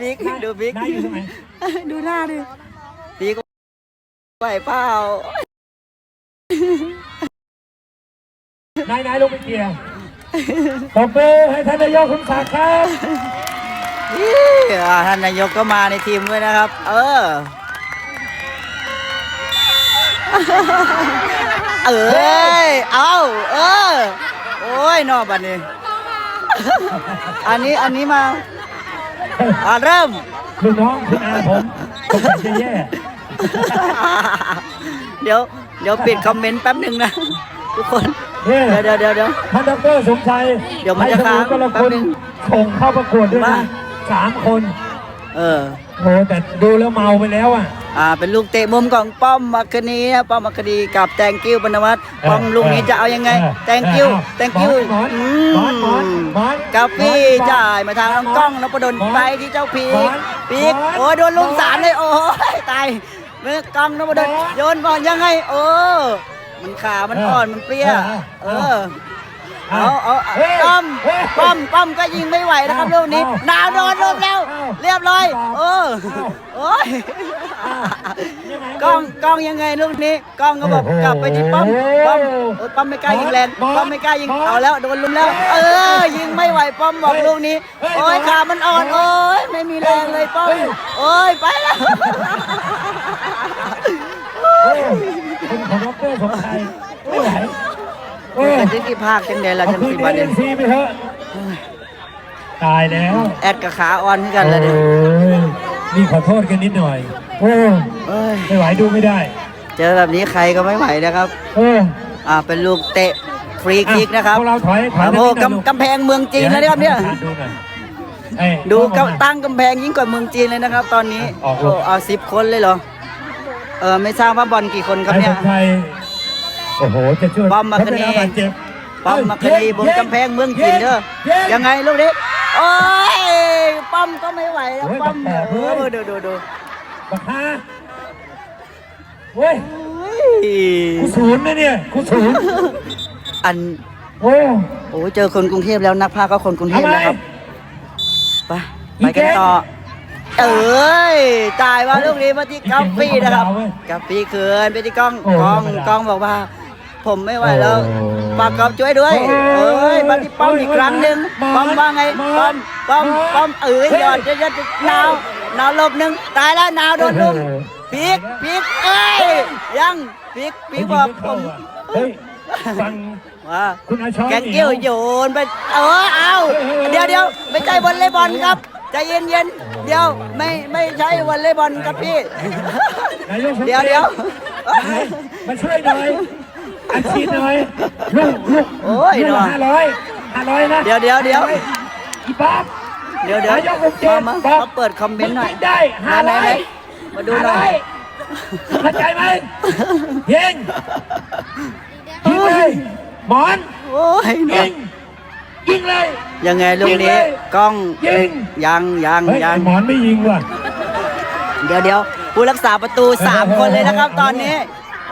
บิ๊กดูบิ๊กนายอยู่ตรงไหนดูหน้าดิบิ๊กไหวเปล่านายนายลงไปเกียร์ปรบมือให้ท่านนายกคุณศักดิ์ครับอี้อ่าท่านนายกก็มาในทีมด้วยนะครับ เออ เอ้ย เอาเออ โอ้ยนอกบัดนี้ อันนี้ อันนี้มา อ่าเริ่ม ลูกน้องคุณอาผมผมจะแย่เดี๋ยวเดี๋ยวปิดคอมเมนต์แป๊บหนึ่งนะ ทุกคนเนี่ยเดี๋ยวเดี๋ยวเดี๋ยวเดี๋ยว ท่านดรสมชัยเดี๋ยวมันจะให้ค้างก็ละแป๊คบนนึงส่งเข้าประกวดด้วยมานะสามคนเออ โหแต่ดูแล้วเมาไปแล้วอะ อ่าเป็นลูกเตะมุมของป้อมมักคณีนะป้อมมักคณีกับแตงกิ้วปนวัตป้อมลูกนี้จะเอายังไงแตงกิ้วแตงกิ้วหมอนอืหมอนหมอนมหมอน กาฟี่หมอนจ่ายมาทางน้องกล้องนพดลหมอนไปที่เจ้าพีหมอกนพีกหมอนโอ้ยโดนลุมหมอนสามเลยโอ้ยตายเมื่อกล้องนพดลหมอนโยนบอลยังไงโอ้มันขามันอ่อนมันเปรี้ยเอเอออ เอาเอาเฮ้ยป้อมเฮ้ยป้อมป้อมก็ยิงไม่ไหวนะครับเอาลูกนี้เอาดาวโดนลมแล้วเอาเรียบร้อยเอาโอ้เอาโอ้ยยังไงกล้องกล้องยังไงลูกนี้กล้องก็บอกโอ้โหกลับไปที่ป้อมป้อมโอ้ยป้อมไม่กล้ายิงแรงบอลป้อมไม่กล้ายิงบอลเอาแล้วโดนลุมแล้ว เออ ยิงไม่ไหวป้อมบอกเฮ้ยลูกนี้เฮ้ยโอ้ยบอลขามันอ่อนเฮ้โอ้ยยไม่มีแรงเลยป้อมเฮ้ยโอ้ยไปแล้วโอ้ยคุณของดรสมชัยไม่ไหวโอ้ย เป็นที่ภาคจังเดนละเอาจังคืนสีนี้บันเดเอ็นนซีไปเถอะตายแล้วแอดกับขาอ่อนเหมือนกันเลยเดโอ้ยนี่ขอโทษกันนิดหน่อยโอ้ยเอ้ยไม่ไหวดูไม่ได้ เจอแบบนี้ใครก็ไม่ไหวนะครับโอ้ยอ่าเป็นลูกเตะฟรีคิกนะครับพวกเราถอยถอยโอ้โหนิดหน่อยลูกำกำแพงเมืองจีนแล้วนะครับเนี่ยดูหน่อยเอ้ยดูเอากำมาตั้งกำแพงยิ่งกว่าเมืองจีนเลยนะครับ ตอนนี้ออกลูโอ้กเอาสิบคนเลยเหรอเออไม่ทราบว่าบอลกี่คนครับไอ้เนี่คยนไทย โอ้โหจะช่วยบอมมาพัฒคณีนาบาดเจ็บป้อมมาคดีบนกำแพงเมืองจีนเด้อเย้ยังไงลูกนี้โอ้ยป้อมก็ไม่ไหวแล้วโอ้ยป้อมแปลกๆเอเว้อยดูดูดูบักฮาเว้ยเฮ้ยกูศูนย์นะเนี่ยกูศูนย์อันโอ้โอ้เจอคนกรุงเทพแล้วนักพากย์ก็คนกรุงเทพทำไมนะครับไปอีไปแกกันต่อเอ้ยจ่ายมาลูกนี้มาที่อีแกกาฟีนะครับไม่ธรรมดาเว้ยกาฟีเขินไปที่กล้องโอ้กล้องธรรมดากล้องบอกว่า ผมไม่ไหวแล้วโอ้ฝากกอบช่วยด้วยโอ้เอ้ยมาที่ป้อมอีกครั้งหนึ่งมาป้อมว่าไงมาป้อมป้อมมาป้อมเอ้ยเฮ้ยยอดยอดยอดหนาวหนาวหลบหนึ่งตายแล้วหนาวโดนลุมโอ้โหพีกพีกเอ้ยยังพีกพีกบอกผมเฮ้ยฟังว่าคุณอาชรแกงเกี้ยวโยนไปเออเอาเฮ้ยเฮ้ยเดี๋ยวเดี๋ยวไม่ใช่วอลเลย์บอลครับใจเย็นเย็นๆเดี๋ยวไม่ไม่ใช่วอลเลย์บอลครับพี่นายกสมเดี๋ยวศรีเดี๋ยวนายมาช่วยหน่อย อัดฉีดหน่อยลูกลูกโอ้ยลูกเนาะห้าร้อยห้าร้อยนะเดี๋ยวเดี๋ยวเดี๋ยวอีป๊อปเดี๋ยวเดี๋ยวนายกสมศรีมามาบอกมาเปิดคอมเมนต์หน่อยงได้ห้าไหนร้อไหนยมาดูหน่อยเข้าใจไหมยิงยิงเลยหมอนโอ้ยยิเนาะงยิงเลย ยังไงลูกยิงนี้เลยกล้องยิง ยังยังเฮ้ยยัง ไอ้หมอนไม่ยิงว่ะ เดี๋ยวเดี๋ยวผู้รักษาประตูสามคนเลยนะครับตอนนี้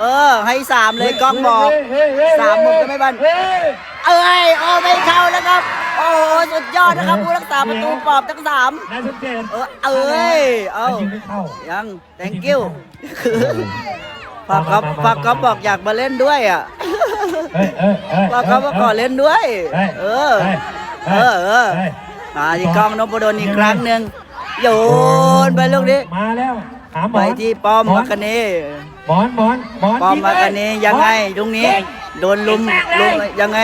เออ ให้สามเลยกล้องบอกเฮ้ยเฮ้ยเฮ้ยสามหมดก็ไม่บันเฮ้ยเอ้ยโอ้ไม่เข้าแล้วครับ โอ้โหสุดยอดนะครับผู้รักษาประตูปอบทั้งสามนายสมเจตเออเอ้ยเอายิงไม่เข้ายัง thank you คือฝากก๊อฟฝากก๊อฟบอกอยากมาเล่นด้วยอะเฮ้ยเฮ้ยเฮ้ยฝากก๊อฟมาขอเล่นด้วยฮ้ยเออฮ้ยเออ เออฮ้ยมาที่กล้องนพดลอีกครั้งหนึ่งโยนไปลูกนี้มาแล้วหาหมไปอนที่ป้อมหมาคเน หมอนหมอนหมอนป้อมยิมาเลคเนยังไงตรงนี้โดนลุมลุมยังไง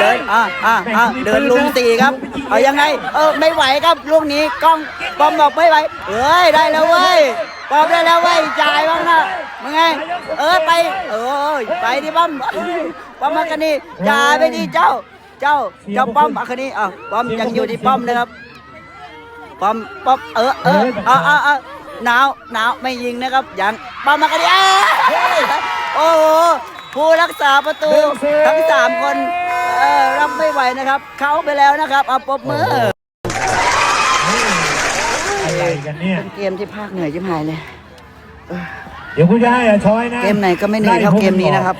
เดินอะอะอะเดินลุมสี่ครับเอายังไง เออไม่ไหวครับลูกนี้กล้องป้อมบอกไม่ไหวเอ้ยได้แล้วเว้ยป้อมได้แล้วเว้ยจ่ายบ้างนะมึงไง เออไป เออไปที่ป้อมป้อมมาคเนจ่ายไปที่เจ้า เจ้าเจ้าป้อมมาคเนอะป้อมยังอยู่ที่ป้อมนะครับ ป้อมป้อมเออเออเอาเอาเอา หนาวหนาวไม่ยิงนะครับยังป้อมมากันดิอ้าโอ้โหผู้รักษาประตูทั้งสามคนเออรับไม่ไหวนะครับ เข้าไปแล้วนะครับเอาปรบมืออะไรกันเนี่ยเป็นเกมที่ภาคเหนื่อยจิ๋หายเลยเดี๋ยวกูจะให้อาชอยนะ เกมไหนก็ไม่เหนื่อยเท่าเกมนี้นะครับ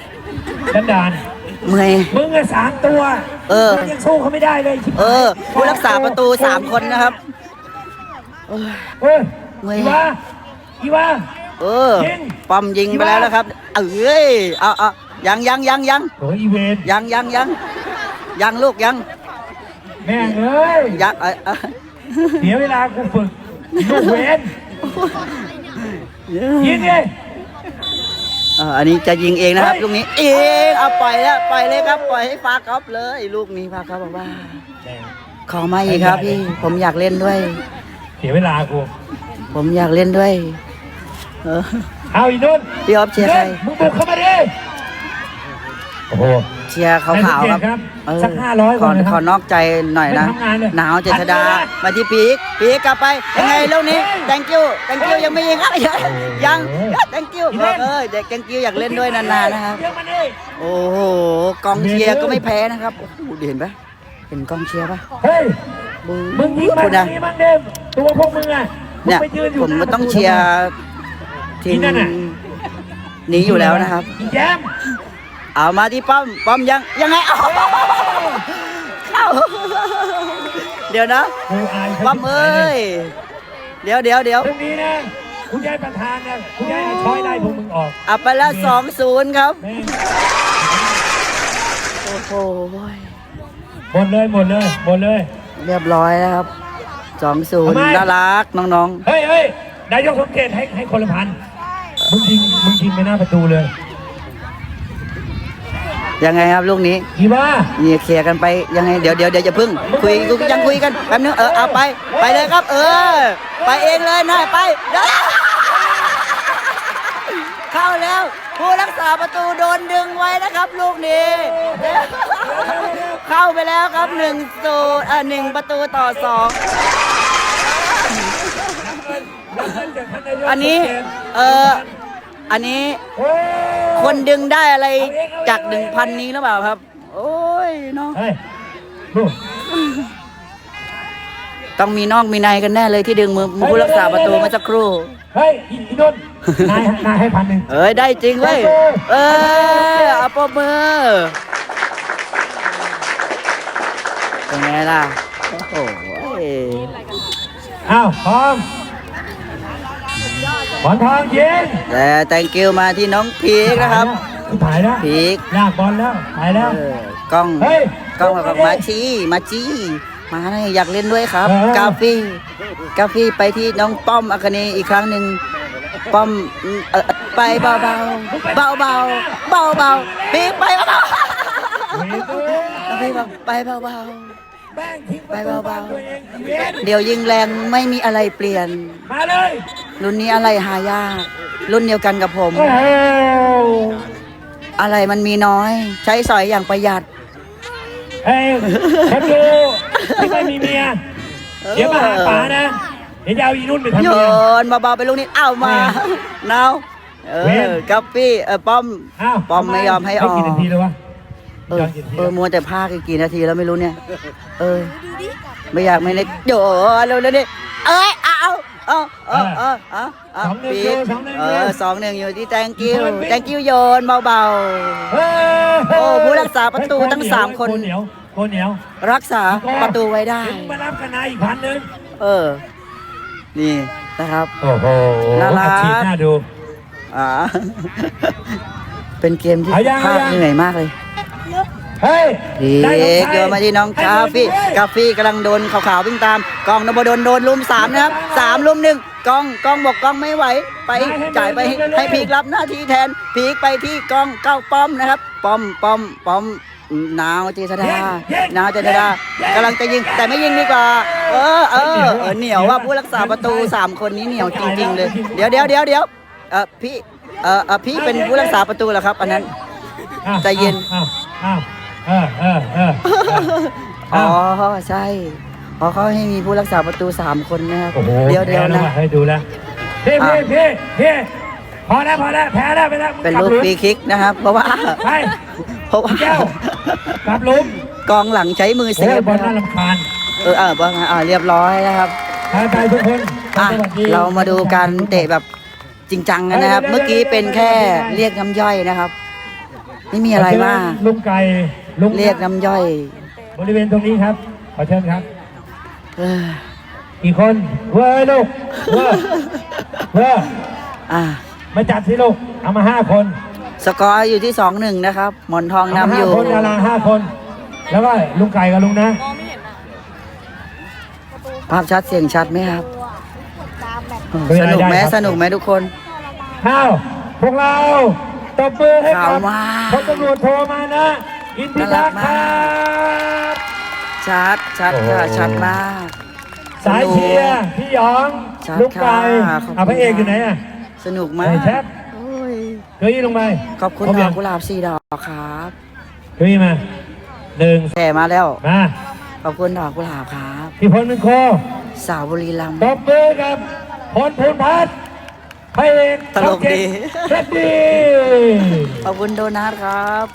ดันดานเมื่อยมึงอะสามตัว เออมึงยังสู้เขาไม่ได้เลยชิบหายเออ ผู้รักษาประตูสามคนนะครับโอ้ย เฮ้ยเมื่อยอีวาอีวา เออยิง ปั๊มยิงไปแล้วนะครับ เอ้ยเอาเอายังยังยังยังโอ้ยอีเวนยังยังยังยังลูกยังแม่งเอ้ยยังเออเออเสียเวลากูฝึกลูกเวนยิงดิเอออันนี้จะยิงเองนะครับลูกนี้เองเอาปล่อยแล้วปล่อยเลยครับปล่อยให้ฟาก๊อฟเลยลูกนี้ฟาก๊อฟบอกว่า ขอมาอีกครับพี่ผมอยากเล่นด้วย เสียเวลากู ผมอยากเล่นด้วย เออเอาอีนุ่นพี่ออฟเชียร์ใครมึงบุกเข้ามาดิโอ้โหเชียร์ขาวๆครับให้ลูกเกดครับเออสัก500ขก่ออนนะครับขอนอกใจหน่อยนะไม่ทำงานเลยหนาวเจษดาอัดเลยนะมาที่ปีกปีกกลับไปยังไงลูกนี้ thank you thank you ยังไม่ยิงครับยัง thank you บอกเอ้ยเด็ก thank you อยากเล่นด้วยนานๆนะครับเดี๋ยวมาดิโอ้โหกองเชียร์ก็ไม่แพ้นะครับโอ้โหเห็นปะเห็นกองเชียร์ปะเฮ้ยบูมึงยิงมันคุณนะยิงมันเดิมตัวพวกมึงอะมึง เนี่ยไปยืนอยู่ผมหน้าก็ต้องประเชียร์ทีมนี่นั่นน่ะนี้อยู่แล้วนะครับอีแจมเอามาที่ป้อมป้อมยังยังไงเอาเข้าเดี๋ยวนะกูอายเขาป้อมเอ้ยเดี๋ยวเดี๋ยวเดี๋ยวเรื่องนี้นะคุณยายประธานนะคุณยายเอาช้อยไล่พวกมึงออกเอาไปแล้วสองศูนย์ครับแม่งโอ้โหหมดเลยหมดเลยหมดเลย เรียบร้อยแล้วครับ สองศูนย์ทำไม น่ารักน้องเฮ้ยเฮ้ยนายกสมเกตให้ให้คนละพันมึงยิงมึงยิงไปหน้าประตูเลยๆ ยังไงครับลูกนี้อีว่านี่เคลียร์กันไปยังไงเดี๋ยวเดี๋ยวเดี๋ยวจะพึ่ง คุยยังคุยกันแป๊บนึงเออเอาไปไปเลยครับ เออ ไปเองเลยนายไปเดี๋ยวเข้าแล้ว ผู้รักษาประตูโดนดึงไว้นะครับลูกนี้ เข้าไปแล้วครับหนึ่งศูนย์อ่าหนึ่งประตูต่อสอง อันนี้เอออันนี้โอ้ยคนดึงได้อะไรจากหนึ่งพันนี้หรือเปล่าครับ โอ้ยเนาะเฮ้ยดูต้องมีนอกมีในกันแน่เลยที่ดึงมือผู้รักษาประตูเมื่อสักครู่ เฮ้ยอีอีนนท์นายนายให้พันหนึ่งเอ้ยได้จริงเว้ย เออเอาปรบมือเป็นไงล่ะ โอ้โหอ้าวพร้อม บอลทองยิงแต่ thank you มาที่น้องพีกนะครับถ่ายแล้วพีกลากบอลแล้วถ่ายแล้วเออกล้องเฮ้ยกล้องแบบมาชี้มาจี้มาเลยอยากเล่นด้วยครับเออกาฟี่กาฟี่ไปที่น้องป้อมอคเนอีกครั้งหนึ่งป้อมเอ่อไปเบาเบาเบาเบาเบาเบาๆพีกไปเบาเฮ้ยตัวๆพี่บอกไปเบาเบาแม่งทิ้งไปเบาๆตัวเองอีเวนๆเดี๋ยวยิงแรงไม่มีอะไรเปลี่ยนมาเลย รุ่นนี้อะไรหายาก รุ่นเดียวกันกับผมโอ้โหอะไรมันมีน้อย ใช้สอยอย่างประหยัดเฮ้ยฉันดูที่ไม่มีเมีย เดี๋ยวมาหาป๋านะ เดี๋ยวจะเอาอีนุ่นไปทำโยเมีย นเบาๆไปลูกนี้เอ้ามาแม่เนาเอเว้อนกัปปี้เออป้อม อ้าวปอมไม่ยอมให้ออก กี่นาทีแล้ววะเออย้อนกี่นาทีเออมัวแต่พากอีกกี่นาทีแล้วไม่รู้เนี่ย เออ ไม่อยากไม่เล็กโยนเร็วๆนี่เอ้ย เอาเอาเอาเอาเอาเอาสองหนึ่งปีอยู่ดสองหนึ่งเออยู่อสองหนึ่งอยู่ที่ thank you โยนปิ๊ก thank you โยนเบา เฮ้ยโอ้ผู้รักษาประตูตั้งเฮ้ยสามคนโเหนียวโคนเหนียวๆ รักษาประตูไว้ได้ ถึงมารับกันนายอีกพันหนึ่งเออ นี่นะครับ โอ้โหน่ารัก อัดฉีดหน้าดู อ่า เป็นเกมที่เอายังภาคเอายังเหนื่อยมากเลย เฮ้ยดีได้ของใครเกี่ยวมาที่น้องให้กาฟี่มือด้วยกาฟี่กำลังโดนขาวๆวิ่งตามกองนบดลโดนลุมสามนะครับสามลุมหนึ่งกองกองบอกกองไม่ไหว ไปให้ให้จ่ายไปมือด้วยให้พีกรับหน้าที่แทนพีกไปที่กองเก้าป้อมนะครับ ป้อมป้อมป้อมนาวเจษดานาวเจษดากำลังจะยิงแต่ไม่ยิงดีกว่า เออเออเออเหนียวว่าผู้รักษาประตูสามคนนี้เหนียวจริง ๆ เลย เดี๋ยวเดี๋ยวเดี๋ยวเดี๋ยวเออพี่เออเออพี่เป็นผู้รักษาประตูเหรอครับ อันนั้นอ้าวใจเย็นอ้าวอ้าว เออเออเออเออ๋อออ้าวใช่อ๋อเขาให้มีผู้รักษาประตูสามคนนะครับโอ้โหเดี๋ยวเดี๋ยวแพ้แล้นะว่ให้ดูแล้วพี่อะพี่พี่พี่พอแล้วพอแล้วแพ้แล้วไปแล้วมึงเป็นกบลูกหมฟรีคิกนะครับ เพราะว่าไป เพราะว่าแก้ว กลับหลุมกองหลังใช้มือเซโอ้ยฟบอลนะคน่ารับรำคาญเออเออบอลอ่าเรียบร้อยนะครับ ไปไปทุกคนอะสวัสดี เรามาดูการเตะแบบจริงจังกันนะครับ เมื่อกี้เป็นแค่เรียกน้ำย่อยนะครับ ไม่มีอะไรมาก ลุงไก่ ลุงเรียกน้ำย่อย บริเวณตรงนี้ครับ ขอเชิญครับเออกี่คนเว้ยลูกเว้ยเว้ยอ่ามาจัดสิลูก เอามาห้าคน สกอร์อยู่ที่สองหนึ่งนะครับ หมอนทองเอามานำอห้ายู่คนดาราห้าคน แล้วก็ลุงไก่กับลุงนะ ภาพชัดเสียงชัดไหมครับเออสนุกไหมสนุกไหมทุกคนข้าวพวกเราตบมือให้กับข่าวมาพลตำรวจโทมานะ อินทิรักษ์คน่ารักรัมากบชัดชัดค่ะโอ้โหชัดมาก สายเชียร์พี่หยองชัดลุงไก่ค่ะขอบคุณเอาพระเอกอยู่ไหนอะสนุกมาไอ้กแชปโอ้ยเก้าอี้ลงไปขอบคุณรดยัอกงกุหลาบสีดอกครับเก้าอี้มาหนึ่งแผ่มาแล้ว มาขอบคุณดอกกุหลาบครับ พี่พลเป็นโคสาวบุรีรัมย์ ตบมือกับพลพูนพัฒน์พระเอกตลกดีเจ็ดดี ขอบคุณโดนัทครับ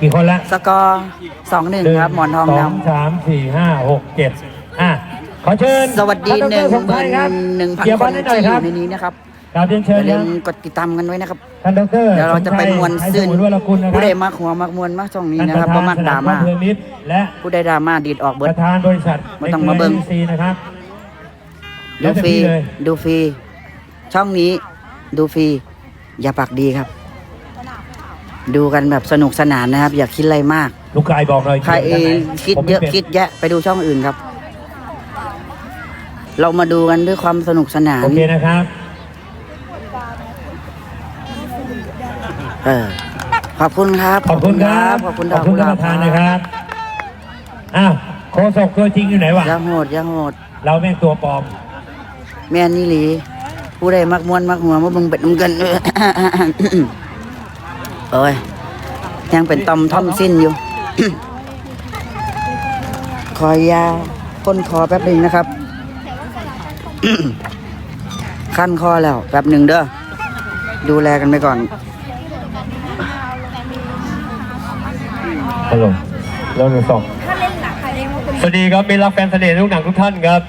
กี่คนละสกอร์สองหนึ่งครับ หมอนทองสนองสามสี่ห้าหกเจ็ดอะขอเชิญำสวัสดีท่าหนึ่งดรสมหชามื่ยครับนหนึ่งพันเกียร์คบอนลให้หน่อยที่คอรับยู่ในนี้นะครับกราบเรียนอเชิญย่าลืนะมกดติดตามกันไว้นะครับ ท่านดรเดี๋ยวเราจะไปมวลสซึนชัยไทยสมุทรวรกุลนะคผู้ใดรับมักหัวมักมวลมักช่องนี้ท่านนะปครับระเพธานราะมักสดนารามม่าเพลิงนิดและผู้ใดดราม่าดีดออกเบิปดระธานบริษัทไม่ต้องมาเบิ่ง ซีนะครับดูแล้วแต่ฟรีพี่เลยดูฟรีช่องนี้ดูฟรีอย่าปากดีครับ ดูกันแบบสนุกสนานนะครับ อย่าคิดอะไรมาก ลูกกายบอกหน่อยใครเองคิดผมเยไม่อะป็นคิดแยะไปดูช่องอื่นครับ เรามาดูกันด้วยความสนุกสนานโอเคนะครับเออขอบคุณครับ ขอบคุณครับขอบคุณขดออบกคุณกุหท่าลานบประธานนะครับอ้าวโคศกตัวจริงอยู่ไหนวะยังโหดยังโหด เราแม่งตัวปลอม แม่นนี่หลีผู้ใดมักมวนมักหัวมาเบึงเป็ดน้ำกัน เออยยังเป็นตอมท่อมสิ้นอยู่ขอยยาก้นคอแป๊บหนึ่งนะครับ ขั้นคอแล้วแป๊บหนึ่งเด้อดูแลกันไปก่อนฮัลโหลเริ่มสองสวัสดีครับมีรักแฟนเสน่ห์ลูกหนังทุกท่านครับ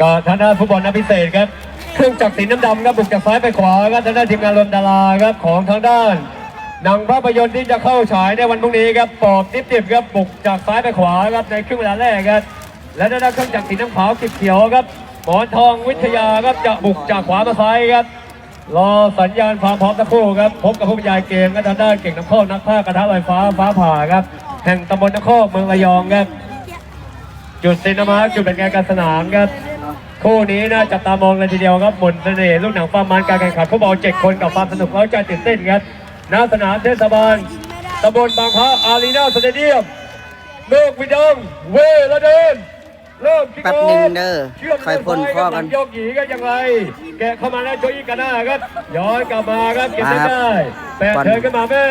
ก็ทางด้านฟุตบอลนักพิเศษครับ เครื่องจักรสีน้ำดำครับบุกจากซ้ายไปขวาครับทางด้านทีมงานรวมดาราครับของทางด้าน หนังภาพยนตร์ที่จะเข้าฉายในวันพรุ่งนี้ครับปอบนิบดิบครับบุกจากซ้ายไปขวาครับในครึ่งเวลาแรกครับ และทางด้เครื่องจักรสีน้ำขาวสีเขียวครับหมอนทองวิทยาครับจะบุกจากขวามาซ้ายครับรอสัญญาณความพร้อมสักครู่ครับพบกับผู้บรรยายเกมก็ทางด้านเก่งน้ำข้อนักภาคกระทะลอยฟ้าฟ้าผ่าครับแห่งตำบลนครเมืองระยองครับจุดซีนามาจุดเป็นงานการสนามครับคู่นี้น่าจับตามองเลยทีเดียวครับหมนเสน่ห์ลูกหนังฟาร์มันการแข่งขันฟุตบอลเจ็ดคนกับความสนุกเร้าใจตื่นเต้นครับ หน้าสนามเทศบาลตำบลบางพระอารีนาสเตเดียมเลิกวิดงเวละเดินเริ่มคิกแป๊บออฟหนึ่งเด้อเชื่อมค่อยพ่นข้อกันหลังยกหยีก็ยังไงแกะเข้ามาแล้วโจอีกันหน้าครับ ย้อนกลับมาครับเก็บได้มาครับได้แปะบอลเธอขึ้นมาแม่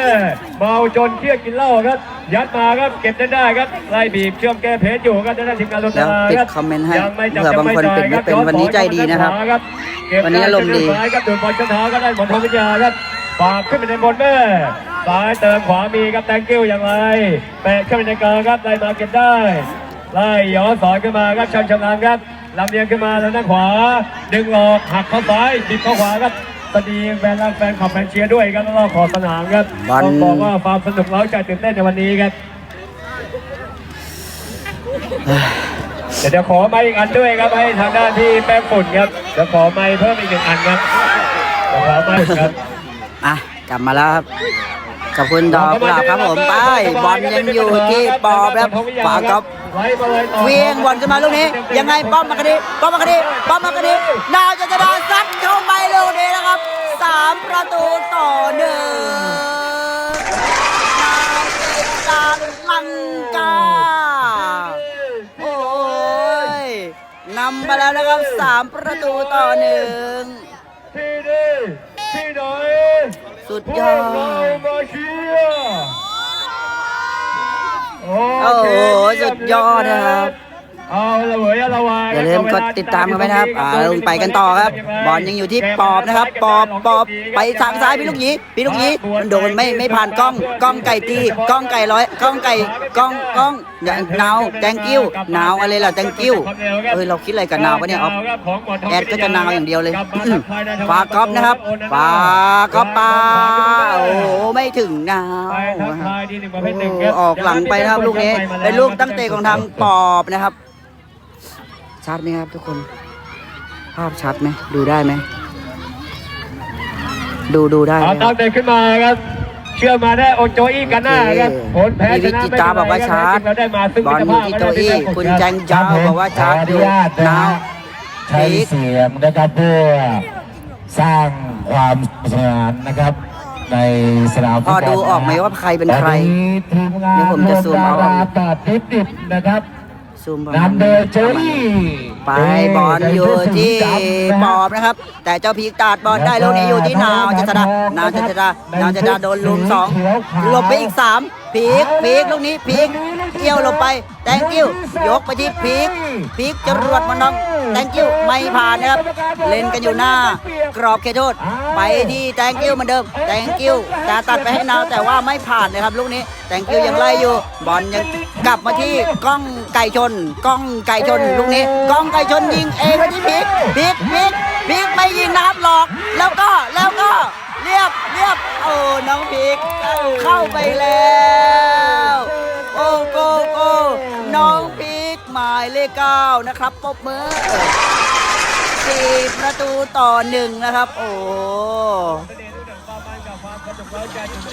เมาจนเครียดกินเหล้าครับ ยัดมาครับ เก็บได้ได้ครับ ไล่บีบเชื่อมแก้เพจอยู่ครับได้ทีมงานลงแล้วติดรับคอมเมนต์ให้ยังไม่จับเผื่อบางคนยังปิดไม่เป็นจ่ายวันนี้ใจดีนะครับเก็บวันนี้อารมณ์ดีไซ้ายครับโดนบอลข้างเท้าก็ได้หมดทองวิทยาครับ ฝากขึ้นไปในบนแม่ซ้ายเติมขวามีครับแตงกิ้วอย่างไรแปะขึ้นไปในกลางครับไล่มาเก็บได้ไล่ย้อนสอนขึ้นมาครับชันชำนาญครับลำเลียงขึ้นมาทางด้านขวา ดึงออกหักเข้าซ้ายบิดเข้าขวาครับสวัสดีแฟนรักแฟนขับแฟนเชียร์ด้วยครับแล้วก็ขอสนามครับบอลต้องบอกว่าความสนุกเร้าใจตื่นเต้นในวันนี้ครับเดี๋ยวจะขอไม้อีกอันด้วยครับให้ทางด้านที่แป้งฝุ่นครับจะขอไม้เพิ่มอีกหนึ่งอันครับเดี๋ยวขอไม้ครับ อะกลับมาแล้วครับขอบคุณดอกกุหลาบครับผมไปบอลยังอยู่ที่ปอบครับฝากครับเวียงบอลขึ้นมาลูกนี้ ยังไงป้อมมากระดิป้อมมากระดิป้อมมากระดินาวจะจะดาซัดเข้าไปลูกนี้นะครับสามประตูต่อหนึ่งนาวเอกตาลังกาโอ้ยนำไปแล้วนะครับสามประตูต่อหนึ่งทีดี ไหนสุดพยวอกเราดมาเชียร์โอโอ้เคโห สุดยอดนะครับเอาละเว้ยเอาละวายอย่าลืมกดติดตามกันไว้นะครับอ่าลงไปกันต่อครับ บอลยังอยู่ที่ปอบนะครับ ปอบปอบไปทางซ้ายพี่ลูกหยีพี่ลูกหยีมันโดนไม่ไม่ผ่านกล้องกล้องไก่ตีกล้องไก่ร้อยกล้องไก่กล้องกล้องอย่างนาวแตงกิ้วนาวอะไรล่ะแตงกิ้วเฮ้ยเราคิดอะไรกับนาวปะเนี่ยออฟแอดก็จะนาวอย่างเดียวเลยฝากก๊อฟนะครับฝากก๊อฟปาโอ้โหไม่ถึงนาวไปทักทายที่หนึ่งประเภทหโอ้นึ่งโหครับออกหลังไปนะครับลูกนี้เป็นลูกตั้งเตะของทางปอบนะครับ ชัดไหมครับทุกคน ภาพชัดไหมดูได้ไหม ดูดูได้ไหมเอาคตั้รับงเด็กขึ้นมาครับ เชื่อมาได้โอโจอี้กันหน้าครับผลแพ้ชนะมีวิจิตราบอกว่าชาร์จเราได้มาซึ่งบอลอยู่ที่โจอี้คุณแจงเจ้าบอกว่าชัดอยู่นาวใช้เสียงนะครับเพื่อสร้างความสนุกสนานนะครับในสนามพอดูออกไหมว่าใครเป็นใครตอนนี้ทีมงานเดี๋ยวผมจะซูมเอาดาราแปดทิศดิบนะครับ ซูมประมาณนำโดยโจอี้ไปบอลอยู่ที่ปอบนะครับ แต่เจ้าพีกตัดบอลได้ลูกนี้อยู่ที่นาวจัตดานาวจัตดานาวจัตดาโดนลุมสองหลบไปอีกสาม พีกพีกลูกนี้พีกเกี่ยวหลบไปแตงกิ้วยกไปที่พีกพีกจรวดมันน้องแตงกิ้วไม่ผ่านนะครับ เล่นกันอยู่หน้า กรอบเขตโทษไปที่แตงกิ้วเหมือนเดิมแตงกิ้วจะตัดไปให้นาวแต่ว่าไม่ผ่านนะครับลูกนี้แตงกิ้วยังไล่อยู่บอลยังกลับมาที่ก้องไก่ชนก้องไก่ชนลูกนี้ก้องไก่ชนยิงเองไปที่พีกพีกพีกพีกไม่ยิงนะครับหลอก แล้วก็แล้วก็เรียบเรียบ โอ้น้องพีกเข้าไปแล้ว โอ้โกโก้น้องพีกหมายเลขเก้านะครับปบมือสี่ประตูต่อหนึ่งนะครับ โอ้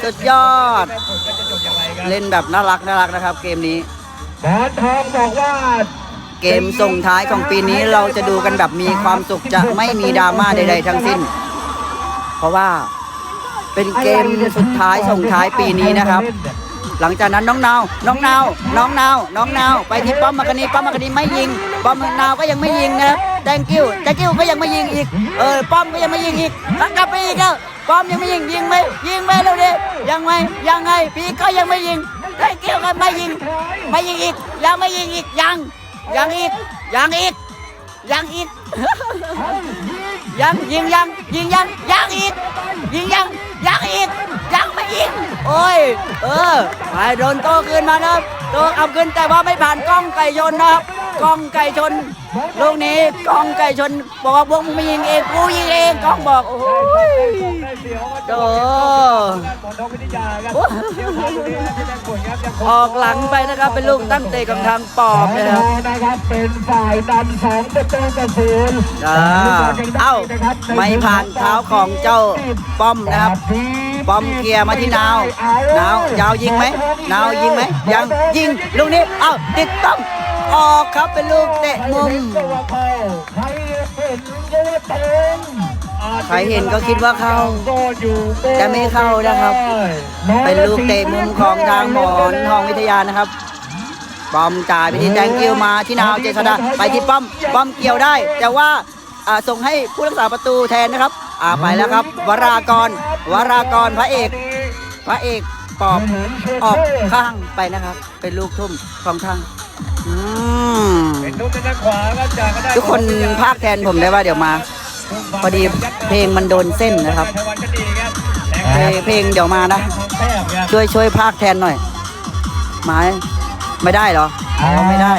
สุดยอด เล่นแบบน่ารักน่ารักนะครับ เกมนี้บอลทองบอกว่าเกมส่งท้ายของปีนี้เราจะดูกันแบบมีความสุขจะไม่มีดราม่าใดๆทั้งสิ้น เพราะว่า เป็นเกมสุดท้ายส่งท้ายปีนี้นะครับ หลังจากนั้นน้องนาว น้องนาว น้องนาว น้องนาว ไปที่ป้อมมากนีป้อมมากนีไม่ยิง ป้อมนาวก็ยังไม่ยิงนะครับแตงกิ้วแตงกิ้วก็ยังไม่ยิงอีก เออ ป้อมก็ยังไม่ยิงอีกแล้วกลับไปอีกแล้วป้อมยังไม่ยิงยิงไหมยิงไหมเร็วดิยังไงยังไงพีก็ยังไม่ยิงแตงกิ้วก็ไม่ยิง ไม่ยิงอีก ยังไม่ยิงอีก ยัง ยังอีก ยังอีก ยังอีก ยังยิงยังยิงยังยังอีก ยิงยังยังอีกยังไม่อีกโอ้ยเออไปโดนโตคืนมานะครับโตเอาขึ้นแต่ว่าไม่ผ่านกล้องไก่ยนนะครับ กล้องไก่ชนลูกนี้กล้องไก่ชน บอกว่าพวกมึงไม่ยิงเองกูยิงเองกล้องบอกโอ้ยโตออกหลังไปนะครับเป็นลูกตั้งเตะของทางปอบนะครับนะครับเป็นฝ่ายนำสองประตูต่อศูนย์อ่าเอ้าไม่ผ่านเท้าของเจ้าป้อมนะครับป้อมเคลียร์มาที่นาวนาว ยาวยิงไหมนาวยิงไหมยังยิงลูกนี้ เอ้าติดต้อง ออกครับเป็นลูกเตะมุม ใครเห็นก็ว่าเข้าใครเห็นก็ว่าเต็มใครเห็นก็คิดว่าเข้าแต่ไม่เข้านะครับ เป็นลูกเตะมุมของทางหมอนทองวิทยานะครับป้อมจ่ายไปที่แตงกิวมาที่นาวเจษดาไปที่ป้อมป้อมเกี่ยวได้ แต่ว่าอ่าส่งให้ผู้รักษาประตูแทนนะครับอ่าไปแล้วครับ วรากร วรากรพระเอก พระเอกปอบออกข้างไปนะครับ เป็นลูกทุ่มของทางอืม เป็นทุ่มด้านขวาครับจากด้านทุกคนภาคแทนผมได้ว่าเดี๋ยวมา พอดีเพลงมันโดนเส้นนะครับ เพลงเพลงเดี๋ยวมานะ ช่วยช่วยภาคแทนหน่อยมาไม่ได้เหรออ๋อไม่ได้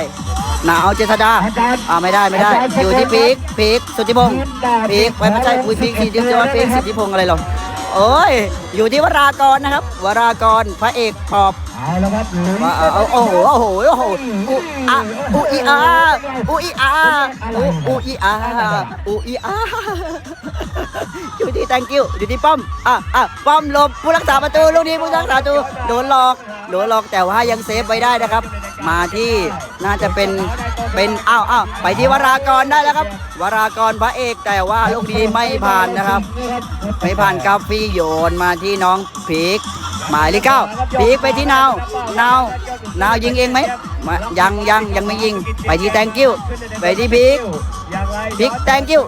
หนาวเจษดาอ่าไม่ได้ไม่ได้ อยู่ที่พีกพีกสุทธิพงศ์พีกไว้ไม่ใช่คุยพีกสิที่ว่าพีกสุทธิพงศ์อะไรหรอ โอ้ย อยู่ที่วรากรนะครับ วรากรพระเอกปอบเอาแล้วครับลุ้นว่าเอาเอาโอ้โหโอ้โหโอ้โหอุอะอุอีอาอุอีอาอุอุอีอาอุอีอาอยู่ที่แตงกิ้วอยู่ที่ป้อมอะอะป้อมหลบผู้รักษาประตูลูกนี้ผู้รักษาประตูโดนหลอกโดนหลอกแต่ว่ายังเซฟไว้ได้นะครับ มาที่น่าจะเป็นเป็นอ้าวอ้าวไปที่วรากรได้แล้วครับ วรากรพระเอกแต่ว่าลูกนี้ไม่ผ่านนะครับ ไม่ผ่านกาฟีโยนมาที่น้องพีกหมายเลขเก้าพีกไปที่นาวนาว นาวยิงเองไหมยังยังยังไม่ยิง ไปที่แตงกิ้วไปที่พีกพีกแตงกิ้ว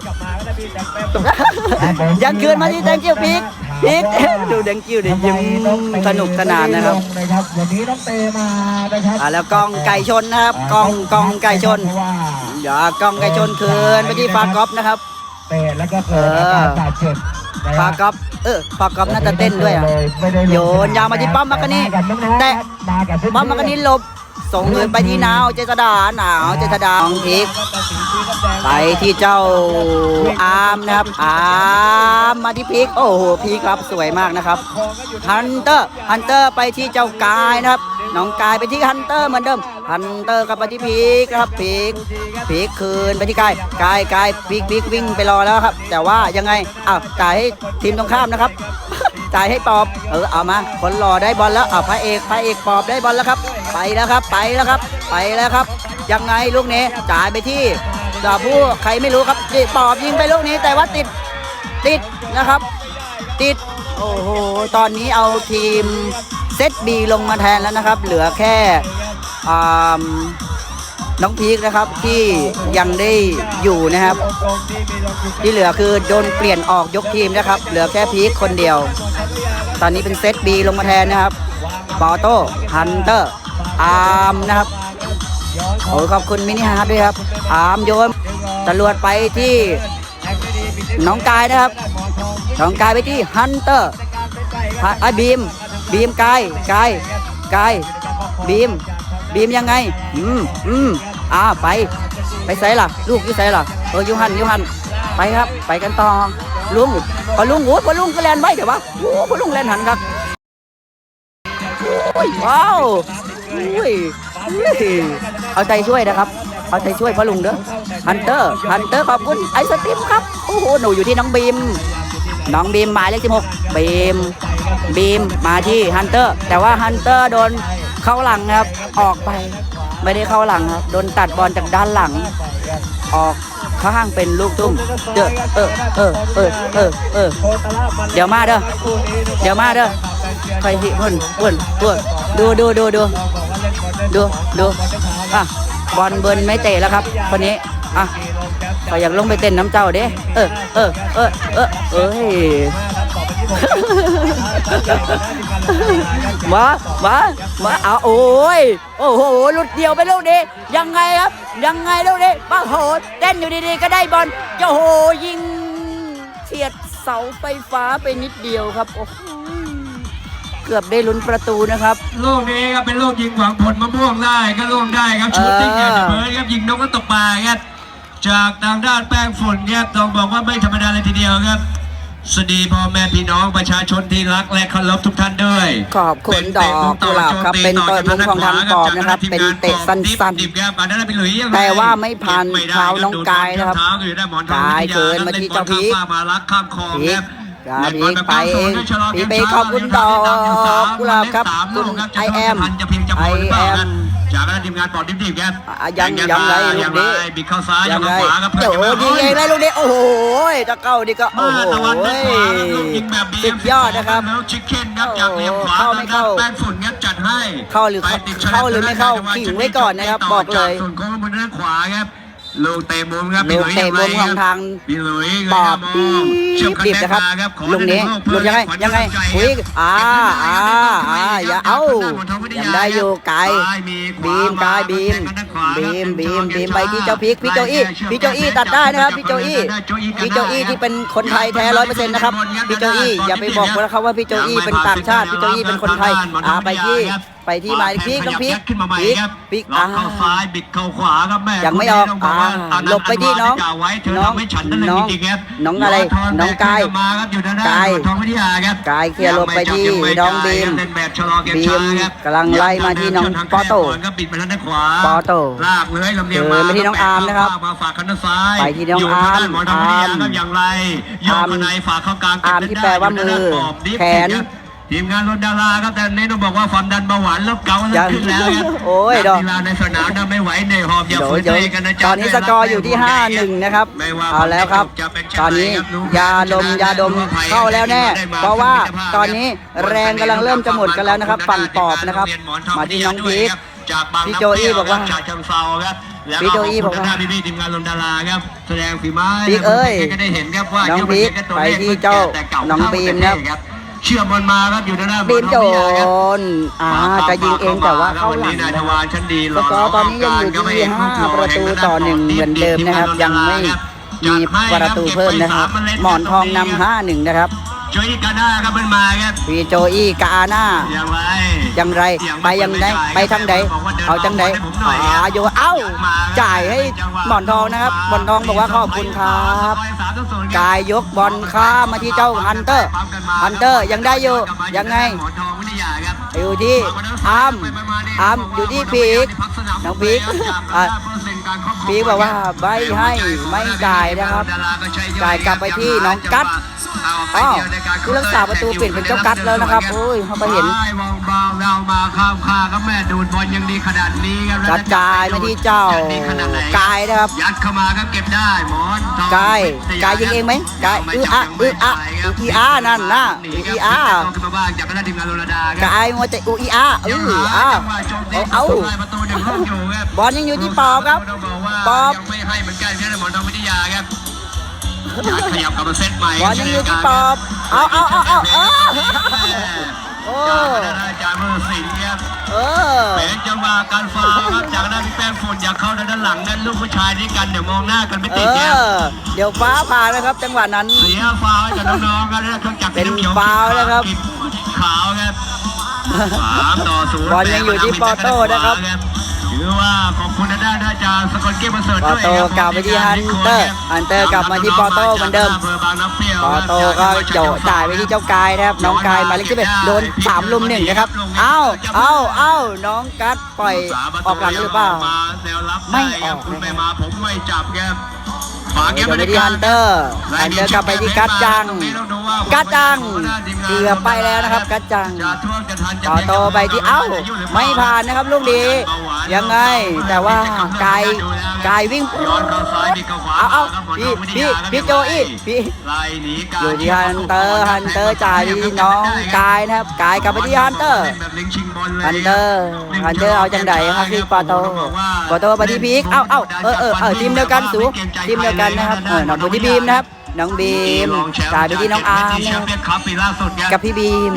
ยังคืนมาที่แตงกิ้วพีก พีกดูแตงกิ้วดิยิ้มสนุกสนานนะครับนะครับวันนี้น้องเตมานะครับอ่าแล้วกองไก่ชนนะครับกองกองไก่ชนเพราะว่าอย่ากองไก่ชนคืนไปที่ฟากอฟนะครับเตะแล้วก็เกิดอาการบาดเจ็บนะคฟารับกอฟเออฟากอฟน่าจะเต้นด้วยอะไม่ได้ลงโยนยาวมาที่ป้อมมักกะนีกับน้องๆแต่มากับเพื่อนๆป้อมมักกะนีหลบส่งเงินไปที่นาวเจษดาหนาวเจษดาของพีก ไปที่เจ้าอาร์มนะครับอาร์มมาที่พีคโอ้โหพีคครับสวยมากนะครับฮันเตอร์ฮันเตอร์ไปที่เจ้ากายนะครับน้องกายไปที่ฮันเตอร์เหมือนเดิมฮันเตอร์กลับมาที่พีคครับพีคพีคคืนไปที่กายกายกายพีคพีควิ่งไปรอแล้วครับ แต่ว่ายังไงอ้าวจ่ายให้ทีมตรงข้ามนะครับจ่ายให้ปอบเออเอามาคนรอได้บอลแล้วเอาพระเอกพระเอกปอบได้บอลแล้วครับ ไปแล้วครับไปแล้วครับ ไปแล้วครับ ยังไงลูกนี้จ่ายไปที่ จ่าผู้ใครไม่รู้ครับนี่ปอบยิงไปลูกนี้แต่ว่าติดติดนะครับ ติดโอ้โหตอนนี้เอาทีมเซตบีลงมาแทนแล้วนะครับ เหลือแค่อน้องพีคนะครับที่ยังได้อยู่นะครับ ที่เหลือคือโดนเปลี่ยนออกยกทีมนะครับ เหลือแค่พีคคนเดียว ตอนนี้เป็นเซตบีลงมาแทนนะครับปอโต้ฮันเตอร์อาร์มนะครับโอ้ขอบคุณมินิฮาร์ดด้วยครับ อาร์มโยน ตำรวจไปที่น้องกายนะครับน้องกายไปที่ฮันเตอร์ไอ้บีม บีมกายกายกายบีม บีมยังไง อืมอืมอ่าไป ไปใส่ล่ะ ลูกอยู่ใส่ล่ะเออยูหันยูหัน ไปครับ ไปกันต่อ ลุงพอลุงโอ้พอลุงก็แลนไว้เดี๋ยววะโอ้พอลุงแลนหันครับโอ้ยว้าวอุ้ยอุ้ยเอาใจช่วยนะครับ เอาใจช่วยพ่อลุงเด้อ ฮันเตอร์ฮันเตอร์ขอบคุณไอศครีมครับโอ้โหหนูอยู่ที่น้องบีมน้องบีมหมายเลขสิบหกบีมบีมมาที่ฮันเตอร์แต่ว่าฮันเตอร์โดนเข้าหลังครับออกไป ไม่ได้เข้าหลังครับโดนตัดบอลจากด้านหลัง ออกข้างเป็นลูกตุ้มเดอเออเออเออเออเออเดี๋ยวมาเด้อเดี๋ยวมาเด้อใครหิพุ่นพุ่นพุ่นดูดูดูดูดูดูอะบอลเบิร์นไม่เตะแล้วครับคนนี้ อะขออยากลงไปเต้นน้ำเจ้าเด้ เออ เออ เออ เออ เอ้ยมา มา มา เอาโอ้ย โอ้โห หลุดเดียวไปลูกนี้ยังไงครับ ยังไงลูกนี้ป้าโหเต้นอยู่ดีๆ ก็ได้บอลโอ้โหยิงเฉียดเสาไฟฟ้าไปนิดเดียวครับ โอ้โหเกือบได้ลุ้นประตูนะครับ ลูกนี้ครับเป็นลูกยิงหวังผลมะม่วงได้ก็ลูกได้ครับ ชูตติ้งแอนด์เบิร์ดครับยิงนกกระตกปลาครับ จากทางด้านแป้งฝุ่นครับต้องบอกว่าไม่ธรรมดาเลยทีเดียวครับสวัสดีพ่อแม่พี่น้องประชาชนที่รักและเคารพทุกท่านด้วยขอบคุณดอกกุหลาบครับเป็นเปิดมุมของทางปอบนะครับ เป็นเตะสั้นๆดิบครับอันนั้นเป็นหลุยส์ยังไงแต่ว่าไม่ผ่านไม่ได้เท้าน้องกายนะครับเท้าอยู่ด้านหมอนทองกายวิทเกินมาที่เจ้าพีคล่นบอลข้มฟ้มารักข้ามคลองพีคกรับกาพีกไปเองพีกไปขอบคุณดอกกุหลาบครับคุณไอแอมไอแอม จากนั้นทีมงานปอดดิบๆครับอะยังยังไงลูกนี้บิดเข้าซ้ายยัยังงไงขวาครับเดี๋ยวยิงเองเลยลูกนี้โอ้โหจะเข้าดีก็โอ้มาโหตะวันด้วยขวาครับลูกยิงแบบสุดยอดนะครับแล้วชิคเก้นครับจากเหลี่ยมขวาเข้าไม่เข้าแป้งฝุ่นครับจัดให้เข้าหรือไปติดชนะเข้าหรือไม่เข้าขิงไว้ก่อนนะครับบอกเลยส่วนโค้งบนด้านขวาครับ ลูกเตะมุมครับลูกเตะมุมของทางพี่หลุยส์ปอบมองเชื่อมบีบนะครับครับขอลูกนี้เพื่ลูอกยังไงขวัญยังไงกำลัใจคุยครับอ่าอ่าอ่าอย่าเอ้ายังได้อยู่ไกลบีมกายบีมบีมบีมบีมไปที่เจ้าพีกพี่โจอี้พี่โจอี้ตัดได้นะครับพี่โจอี้พี่โจอี้ที่เป็นคนไทยแท้ร้อยเปอร์เซ็นต์นะครับพี่โจอี้อย่าไปบอกนะครับว่าพี่โจอี้เป็นต่างชาติพี่โจอี้เป็นคนไทยอ่าไปที่ ไปที่หมายเลขพีกน้องพีกขึ้นมาใหม่พีกครับพีกล็ออ่ากเข้าซ้ายบิดเข้าขวาครับแม่ยังไม่ออกคนนี้ต้งบว่าอ่าเาหลบไปที่น้องจ่าไว้เธอน้องทำให้ฉันนั่นเลยน้องจริงๆครับน้องอะไรยดทน้องกายแบขึ้นมาครับอยู่ด้านหน้ากายทองวิทยาครับกายเคลียร์หลบไปที่ยังไม่จัน้องยังไม่บีมจ่ายครับเล่นแบบชะลอเกมบีมช้าครับกำลังไล่มาที่น้องยังปอโต้ครับบิดมาทางด้านขวาปอโต้ลากเลยลำเลียงเดินไปที่น้องอาร์มนะครับมาฝากคันด้านซ้ายไปที่น้องยู่ทด้นหมอนทองวิทยาครับอย่างไรโยกมาในฝากเข้ากลางอาร์มที่แปลว่ามือปอบดิฟแขนครับ ทีมงานรถดาราครับแต่นี้ต้องบอกว่าความดันเบาหวานแล้วเกายังขึ้นแล้วครับโอ้ยดอกนักีฬาในสนามนะไม่ไหวเหนื่อยหอบอย่าเดี๋ยวฝืนเดี๋ตัยววเองกันนะจ๊ะตอนนี้สกอร์อยู่ที่ 5-1 นะครับไม่ว่าเอาแล้วครับจะเป็นตอนนี้ชะไรครับยาดมยาดมเข้าแล้วแน่ เพราะว่าตอนนี้แรงกำลังเริ่มจะหมดกันแล้วนะครับฝั่งปอบนะครับ มาที่น้องพีคจากบางพี่โจอี้บอกว่าจากเชิงเซาครับแล้วพี่โจอี้บอกว่าขณพี่ๆทีมงานลมดาราครับแสดงฝีไม้พีคเอ้ยก็ได้เห็นครับว่าน้องพีคไปที่เจ้าน้องบีมนะครับ เชื่อมบอลมาครับอยู่ด้านหน้าบีมโจบอลครับนอ่าจะยิงเองแต่ว่าเข้าหลังวันนี้นายทนะวารชั้นดีสกอร์ตอนนี้ยังอยู่ที่ห้าประตูต่อหนึ่งเหมือนเดิมนะครับ ยังไม่มีประตูเพิ่มนะครับ หมอนทองนำห้าหนึ่งนะครับ ช่วยกันหน้าครับมันมาครับพี่โจอี้กาหน้าอย่างไรยังไรไปยังไงไปทางไหนเอาจังไหนอาโยเอ้าจ่ายให้หมอนทองนะครับหมอนทองบอกว่าขอบคุณครับกายยกบอลข้ามมาที่เจ้าฮันเตอร์ฮันเตอร์ยังได้อยู่ยังไงหมอนทองวิทยาครับอยู่ที่อาร์มอาร์มอยู่ที่พีกน้องพีกอะพีกบอกว่าไม่ให้ไม่จ่ายนะครับจ่ายกลับไปที่น้องกัด อ้าวผู้รักษาประตูเปลี่ยนเป็นเจ้ากัดแล้วนะครับโอ้ยเขาไปเห็นเบาๆเรามาข้ามคาครับแม่ดูดบอลยังดีขนาดนี้ครับกระจายมาที่เจ้ากายนะครับ ยัดเข้ามาครับเก็บได้หมอนกายกายยิงเองไหมกายอืออะอืออะอื้ออีอานั่นนะอื้ออีอาขึ้นมาบ้างจากคณะทีมงารนัลดาคการับยมัวแต่อื้ออีอาอื้ออาเอาเอาประตูหนึ่งลูกอยู่ครับบอลยังอยู่ที่ปอบครับอปอบยังไม่ให้เหมือนกันเชื่อในหมอนทองวิทยาครับ ขยับกลับมาเซตใหม่บอลยังอยู่ที่ปอบเอาเอาเอาเอาเออโอ้อาจารย์มือสิงห์ครับเออเป็นจังหวะการฟาวล์ครับจากด้านพี่แป้งฝุ่นอยากเข้าด้านหลังนั่นลูกผู้ชายด้วยกันเดี๋ยวมองหน้ากันไม่เอติดครับอเดี๋ยวฟ้าผ่านะครับ จังหวะนั้นเสียฟาวล์ให้กับน้องๆกันแล้วเครื่องจักรเป็นสีขียฟาวล์นะครับขาวครับสามต่อศูนย์บอลยังอยู่ที่ปอโต้นะครับ ถือว่าขอบคุณทางด้านอาจารย์สกลเกมประเสริฐปอด้วยโต้ครับกลับไปที่ฮันเตอร์ฮันเตอร์กลับมาที่ปอโต้เหมือนเดิมปอโต้ก็โจจ่ายไปที่เจ้ากายนะครับ น้องกายหมายเลขที่เป็นโดนสามลุมหนึ่งนะครับ เอ้าเอ้าเอ้าน้องกัดปล่อยออกหลังหรือเปล่า ไม่ออกคุณไม่มาผมไม่จับครับ ฝากเกเดี๋ยวมไปที่ฮันเตอร์ฮันเตอร์กลับไปที่กัดจัง กัดจังเกือบไปแล้วนะครับ กัดจังจะท่วงจะทันจะต่อโตไปที่เอ้า ไม่ผ่านนะครับลูกดี ยังไง แต่ว่ากายกายวิ่งย้อนเข้าซ้ายดีเข้าขวาเอาเอาครับพี่หมดพี่ทางพี่โจอี้พี่ไล่หนีกาอยู่ที่ฮันเตอร์ฮันเตอร์จ่ายไปที่น้องกายนะครับกายกลับไปที่ฮันเตอร์แบบลิงชิงบอลเลยฮันเตอร์ฮันเตอร์เอาจังไดครับที่ปอโตปอโตไปที่พีกเอ้าเอ้าเออเออเออทีมเดียวกันสูทีมเดียวกันนะครับเออน้องบูที่บีมนะครับน้องบีมจ่ายไปที่น้องอาร์มแชนะคมรับเปี้ยนคัพปีล่าสุดครับกับพี่บีม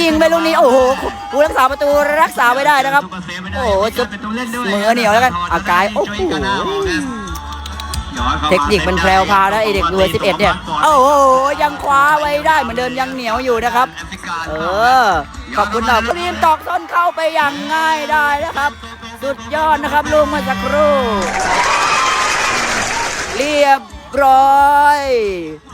ยิงไปลูกนี้โอ้โหผู้รักษาประตูรักษาไว้ได้นะครับ โอ้โหจุดมือเหนียวแล้วกันอากายโอ้โหเทคนิคมันแพรวพราวนะไอเด็กรวย11 เนี่ย โอ้โหยังคว้าไว้ได้เหมือนเดิมยังเหนียวอยู่นะครับ เออ ขอบคุณดอกรีมตอกส้นเข้าไปอย่างง่ายได้นะครับ สุดยอดนะครับลูกเมื่อสักครู่ เรียบร้อย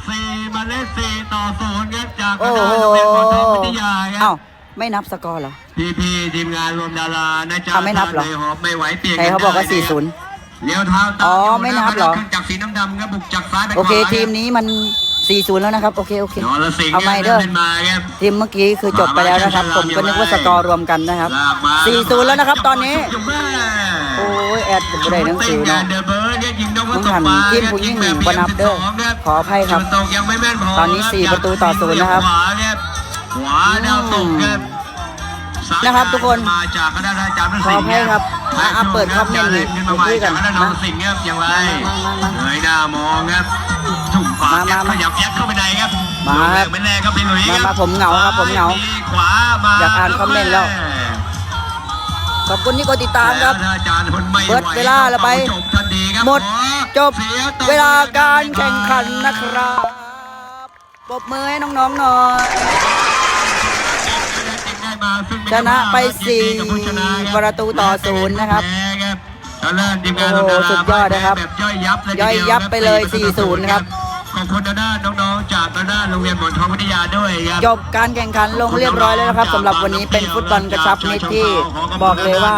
สี่มาเลสสี่ต่อศูนย์ครับจากคโอ้ณะโหโรงเรียนปอทองวิทยาครัเอ้าบไม่นับสกอร์เหรอ พี่พี่ๆทีมงานรวมดารานะจ๊ะอะไม่นับเหรอ ทางลยหอบไม่ไหวเปลี่ยนใครเขาบอกว่า ได้นะครับ40 เลี้ยวเท้าตามอ๋ออยู่ไม่นับเหรอคองจักรสีน้ำดำครับบุกจากซ้ายไปขวาโอเคทีมนี้มัน 4-0 แล้วนะครับ โอเค โอเคนอรสิงห์เอาไม่เด้อขึ้นมาครับ ทีมเมื่อกี้คือจบไปแล้วนะครับ ผมก็นึกว่าสกอร์รวมกันนะครับ ลากมา4-0 แล้วนะครับ ตอนนี้อยู่แม่โอ้ยแอดจะบ่ได้หนังสือเนาะ เดอะเบิร์ดเนี่ยยิงนกมึงตหักนมาจิ้มผู้ยิ่งบ่นับเด้อขออภัยครับจุดตกยังไม่แม่นพอตอนนี้สี่ประตูต่อศูนย์นะครับ ขวาครับขวาดาวตกครับซ้าย นะครับทุกคนมาจากคณะอาจารย์ขออภัยครับอะอะเปิดคอมเมนต์เล่นขึ้นมาใหม่คุยกัจานกคณะนองสิงห์ครับอย่างไรมามามาเงยหน้ามองครับถุ่มขวามามามาขยับยัดเข้าไปในครับมาครับไม่แน่ครับพี่หลุยส์มาครับมาผมเหงาครับผมเหงาซ้ยขวามาอยากอ่านคอมเมนต์แล้วขอบคุณที่กดติดตามครับแล้วอาจารย์ทนไม่ไหเบิดเวลาแล้วไปจบทันทีครับหมดขอจบสียต่อเวลาการแข่งขันนะครับปรบมือให้น้องๆหน่อย ชนะไปสี่ประตูต่อศูนย์นะครับตอนแรกทีมงานโอ้โหสุดยอดนะครับแบบย่อยยับเลยทีย่อยดีวยับไปเลยสี่ประตู4-0 นะครับขอบคุณทางด้านน้องๆจากทางด้านโรงเรียนหมอนทองวิทยาด้วยครับจบการแข่งขันลงเรียบร้อยแล้วนะครับสำหรับวันนี้เป็นฟุตบอลกระชับมิตรที่บอกเลยว่า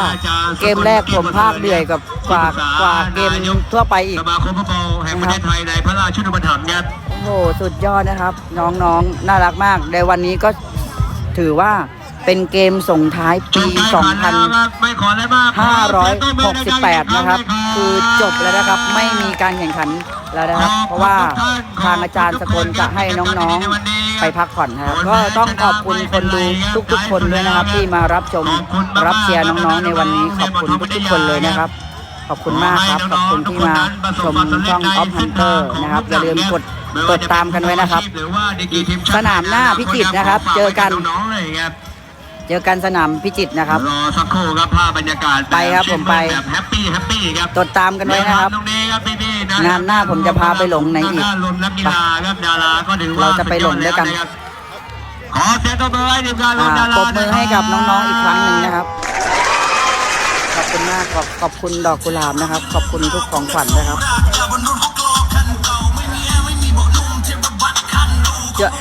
เกมแรกผมภาคเดือยกับกว่ากว่าเกมทั่วไปอีกสมาคมฟุตบอลแห่งประเทศไทยในพระราชุนปถัมภ์ครับโอ้โหสุดยอดนะครับ น้องๆน่ารักมากในวันนี้ก็ถือว่า เป็นเกมส่งท้ายปีบการแข่งขันแล้วครับไม่ขออะไรมาก2568 นะครับ คือจบแล้วนะครับ ไม่มีการแข่งขันแล้วนะครับ เพราะว่าทางอาจารย์สกลจะให้น้องๆไปพักผ่อนนะครับ ก็ต้องขอบคุณคนดูทุกๆ คนด้วยนะครับ ที่มารับชมรับเชียร์น้องๆ ในวันนี้ขอบคุณทุกๆ คนเลยนะครับขอบคุณมากครับ ขอบคุณที่มาชมช่องออฟฮันเตอร์นะครับ อย่าลืมกดกดตามกันไว้นะครับ สนามหน้าพิจิตรนะครับ เจอกันน้องๆ เจอกันสนามพิจิตรนะครับ รอสักครู่ครับภาพบรรยากาศไปครับผมไป แบบแฮปปี้แฮปปี้ครับติดตามกันไว้นะครับ ตรงนี้ครับพี่ๆนะงานหน้าผมจะพาไปหลงในอีก ด้ารวมนักกีฬาครับดาราก็ถือว่าเราจะไปหลงด้วยกันขอเสียงตบมือให้ทีมงานรวมดาราปรบมือให้กับน้องๆอีกครั้งหนึ่งนะครับ ขอบคุณมากขอบขอบคุณดอกกุหลาบนะครับ ขอบคุณทุกของขวัญนะครับ เยอะ